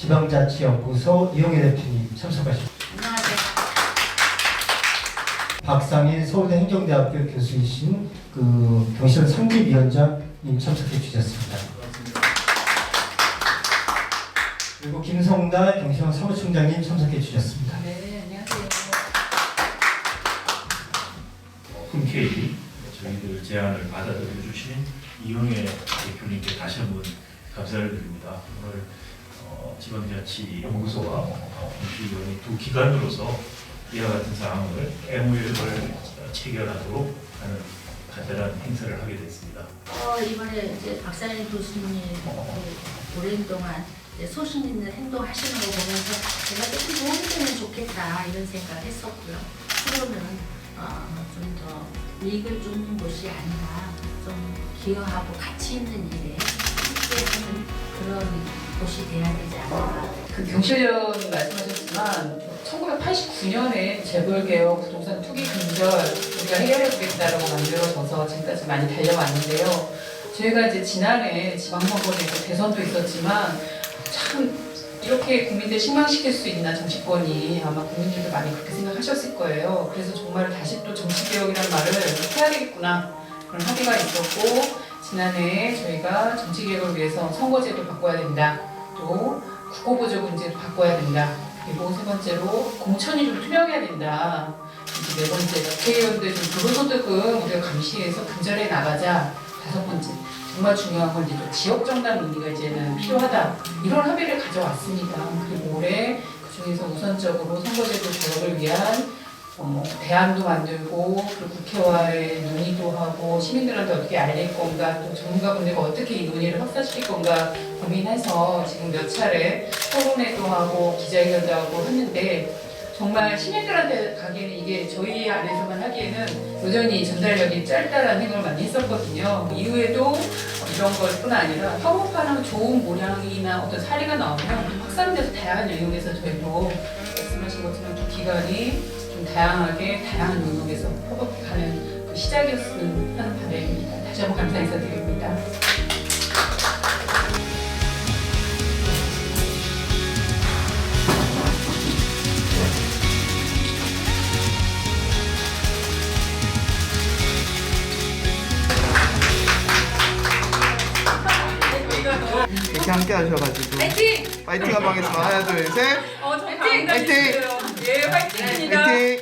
지방자치연구소 이용혜 대표님 참석하십니다. 안녕하세요. 박상일 서울대 행정대학교 교수이신 그 경실 상임위원장님 참석해 주셨습니다. 그리고 김성달 경실원 사무총장님 참석해 주셨습니다. 네, 안녕하세요. 흔쾌히 저희들 제안을 받아들여 주신 이용혜 대표님께 다시 한번 감사를 드립니다. 오늘 어, 지방자치연구소와 정치위원회 두 기관으로서 이와 같은 사항을 MOU를 체결하도록 하는 간단한 행사를 하게 됐습니다. 어, 이번에 이제 박사님 교수님 그 오랜 동안 이제 소신 있는 행동하시는 거 보면서 제가 조금 도움이 되면 좋겠다 이런 생각을 했었고요. 그러면 어, 좀더 이익을 쫓는 곳이 아니라 좀 기여하고 가치 있는 일에 함께 하는 그런 곳이 돼야 되지 않을까. 그 경실련 말씀하셨지만 1989년에 재벌개혁 부동산 투기 근절 우리가 해결해보겠다라고 만들어져서 지금까지 많이 달려왔는데요. 저희가 이제 지난해 지방선거도 있고 대선도 있었지만 참 이렇게 국민들 실망시킬 수 있나 정치권이 아마 국민들도 많이 그렇게 생각하셨을 거예요. 그래서 정말 다시 또 정치개혁이라는 말을 해야 되겠구나 그런 합의가 있었고 지난해 저희가 정치개혁을 위해서 선거제도 바꿔야 된다. 또 국고보조 문제도 바꿔야 된다. 그리고 세 번째로 공천이 좀 투명해야 된다. 이제 네 번째 국회의원들 좀 불로소득은 우리가 감시해서 근절해 나가자. 다섯 번째 정말 중요한 건 이제 또 지역 정당 논의가 이제는 필요하다. 이런 합의를 가져왔습니다. 그리고 올해 그 중에서 우선적으로 선거제도 개혁을 위한 어, 대안도 만들고 그리고 국회와의 논의도 하고 시민들한테 어떻게 알릴 건가 또 전문가분들과 어떻게 이 논의를 확산시킬 건가 고민해서 지금 몇 차례 토론회도 하고 기자회견도 하고 했는데 정말 시민들한테 가기에는 이게 저희 안에서만 하기에는 여전히 전달력이 짧다라는 생각을 많이 했었거든요. 이후에도 이런 것뿐 아니라 협업하는 좋은 모양이나 어떤 사례가 나오면 확산돼서 다양한 영역에서 저희도 말씀하신 것처럼 두 기관이 좀 다양하게 다양한 영역에서 협업하는 그 시작이었으면 하는 바람입니다. 다시 한번 감사 인사드립니다. 이렇게 함께 하셔가지고 파이팅! 파이팅 한번 하겠습니다. 하나 둘 셋. 어, 저 파이팅! 예, 파이팅입니다. 파이팅!